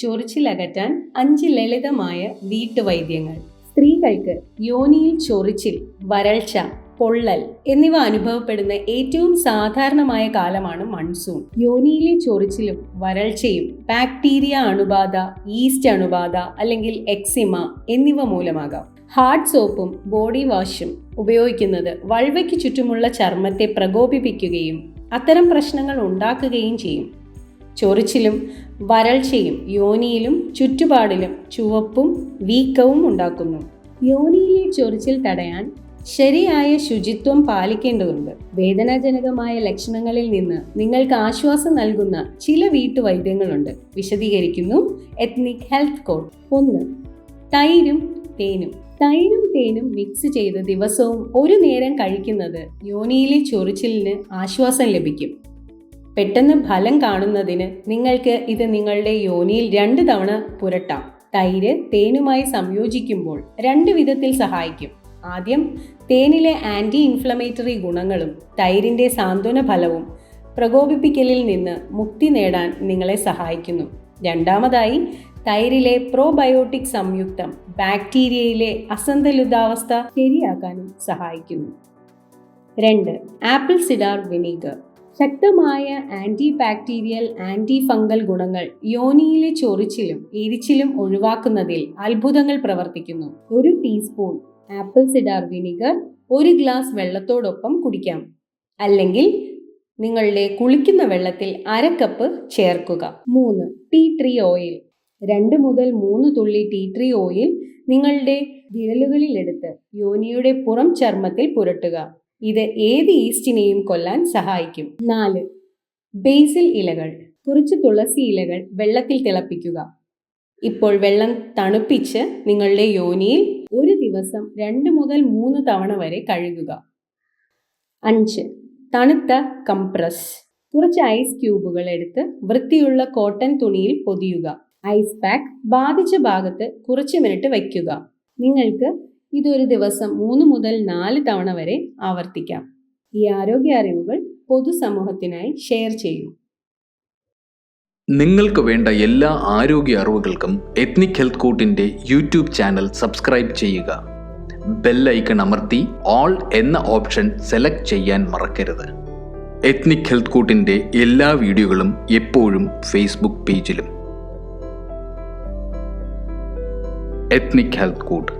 ചൊറിച്ചിലകറ്റാൻ അഞ്ച് ലളിതമായ വീട്ടുവൈദ്യങ്ങൾ. സ്ത്രീകൾക്ക് യോനിയിൽ ചൊറിച്ചിൽ വരൾച്ച പൊള്ളൽ എന്നിവ അനുഭവപ്പെടുന്ന ഏറ്റവും സാധാരണമായ കാലമാണ് മൺസൂൺ. യോനിയിലെ ചൊറിച്ചിലും വരൾച്ചയും ബാക്ടീരിയ അണുബാധ ഈസ്റ്റ് അണുബാധ അല്ലെങ്കിൽ എക്സിമ എന്നിവ മൂലമാകാം. ഹാർഡ് സോപ്പും ബോഡി വാഷും ഉപയോഗിക്കുന്നത് വൾവയ്ക്ക് ചുറ്റുമുള്ള ചർമ്മത്തെ പ്രകോപിപ്പിക്കുകയും അത്തരം പ്രശ്നങ്ങൾ ഉണ്ടാക്കുകയും ചെയ്യും. ചൊറിച്ചിലും വരൾച്ചയും യോനിയിലും ചുറ്റുപാടിലും ചുവപ്പും വീക്കവും ഉണ്ടാക്കുന്നു. യോനിയിലെ ചൊറിച്ചിൽ തടയാൻ ശരിയായ ശുചിത്വം പാലിക്കേണ്ടതുണ്ട്. വേദനാജനകമായ ലക്ഷണങ്ങളിൽ നിന്ന് നിങ്ങൾക്ക് ആശ്വാസം നൽകുന്ന ചില വീട്ടുവൈദ്യങ്ങളുണ്ട്. വിശദീകരിക്കുന്നു എത്നിക് ഹെൽത്ത് കോഡ് ഒന്ന് തൈരും തേനും. തൈരും തേനും മിക്സ് ചെയ്ത് ദിവസവും ഒരു നേരം കഴിക്കുന്നത് യോനിയിലെ ചൊറിച്ചിലിന് ആശ്വാസം ലഭിക്കും. പെട്ടെന്ന് ഫലം കാണുന്നതിന് നിങ്ങൾക്ക് ഇത് നിങ്ങളുടെ യോനിയിൽ രണ്ട് തവണ പുരട്ടാം. തൈര് തേനുമായി സംയോജിക്കുമ്പോൾ രണ്ട് വിധത്തിൽ സഹായിക്കും. ആദ്യം തേനിലെ ആന്റി ഇൻഫ്ലമേറ്ററി ഗുണങ്ങളും തൈരിന്റെ സാന്ത്വന ഫലവും പ്രകോപിപ്പിക്കലിൽ നിന്ന് മുക്തി നേടാൻ നിങ്ങളെ സഹായിക്കുന്നു. രണ്ടാമതായി തൈരിലെ പ്രോബയോട്ടിക് സംയുക്തം ബാക്ടീരിയയിലെ അസന്തുലിതാവസ്ഥ ശരിയാക്കാനും സഹായിക്കുന്നു. രണ്ട് ആപ്പിൾ സിഡാർ വിനീഗർ. ശക്തമായ ആന്റി ബാക്ടീരിയൽ ആന്റി ഫംഗൽ ഗുണങ്ങൾ യോനിയിലെ ചൊറിച്ചിലും എരിച്ചിലും ഒഴിവാക്കുന്നതിൽ അത്ഭുതങ്ങൾ പ്രവർത്തിക്കുന്നു. ഒരു ടീസ്പൂൺ ആപ്പിൾ സിഡാർ വിനിഗർ ഒരു ഗ്ലാസ് വെള്ളത്തോടൊപ്പം കുടിക്കാം. അല്ലെങ്കിൽ നിങ്ങളുടെ കുളിക്കുന്ന വെള്ളത്തിൽ അര കപ്പ് ചേർക്കുക. മൂന്ന് ടീ ട്രീ ഓയിൽ. രണ്ട് മുതൽ മൂന്ന് തുള്ളി ടീ ട്രീ ഓയിൽ നിങ്ങളുടെ വിരലുകളിലെടുത്ത് യോനിയുടെ പുറം ചർമ്മത്തിൽ പുരട്ടുക. ഇത് ഏത് ഈസ്റ്റിനെയും കൊല്ലാൻ സഹായിക്കും. നാല് ബേസിൽ ഇലകൾ. കുറച്ച് തുളസി ഇലകൾ വെള്ളത്തിൽ തിളപ്പിക്കുക. ഇപ്പോൾ വെള്ളം തണുപ്പിച്ച് നിങ്ങളുടെ യോനിയിൽ ഒരു ദിവസം രണ്ട് മുതൽ മൂന്ന് തവണ വരെ കഴുകുക. അഞ്ച് തണുത്ത കംപ്രസ്. കുറച്ച് ഐസ് ക്യൂബുകൾ എടുത്ത് വൃത്തിയുള്ള കോട്ടൺ തുണിയിൽ പൊതിയുക. ഐസ് പാക്ക് ബാധിച്ച ഭാഗത്ത് കുറച്ച് മിനിറ്റ് വയ്ക്കുക. നിങ്ങൾക്ക് ഇതൊരു ദിവസം മൂന്ന് മുതൽ നാല് തവണ വരെ ആവർത്തിക്കാം. ഈ ആരോഗ്യ അറിവുകൾ പൊതുസമൂഹത്തിനായി ഷെയർ ചെയ്യൂ. നിങ്ങൾക്ക് വേണ്ട എല്ലാ ആരോഗ്യ അറിവുകൾക്കും എത്നിക് ഹെൽത്ത് കൂട്ടിന്റെ യൂട്യൂബ് ചാനൽ സബ്സ്ക്രൈബ് ചെയ്യുക. ബെൽ ഐക്കൺ അമർത്തി ഓൾ എന്ന ഓപ്ഷൻ സെലക്ട് ചെയ്യാൻ മറക്കരുത്. എത്നിക് ഹെൽത്ത് കൂട്ടിന്റെ എല്ലാ വീഡിയോകളും എപ്പോഴും ഫേസ്ബുക്ക് പേജിലും എത്നിക് ഹെൽത്ത് കോട്ട്